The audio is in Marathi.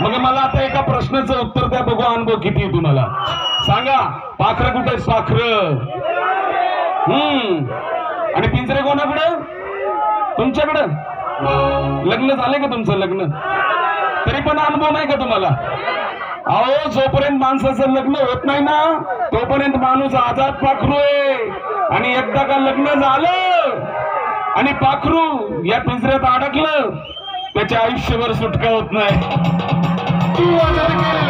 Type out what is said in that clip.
मग मला आता एका प्रश्नाचं उत्तर द्या बघू अनुभव किती तुम्हाला. सांगा पाखरं कुठे साखर हम्म. आणि पिंजरे कोणाकडं? तुमच्याकडं? लग्न झालंय का तुमचं लग्न? तरी पण अनुभव नाही का तुम्हाला? अहो जोपर्यंत माणसाचं लग्न होत नाही ना तोपर्यंत माणूस आजाद पाखरू आहे. आणि एकदा का लग्न झालं आणि पाखरू या पिंजऱ्यात अडकलं त्याच्या आयुष्यभर सुटका होत नाही. तू आजार केलेलं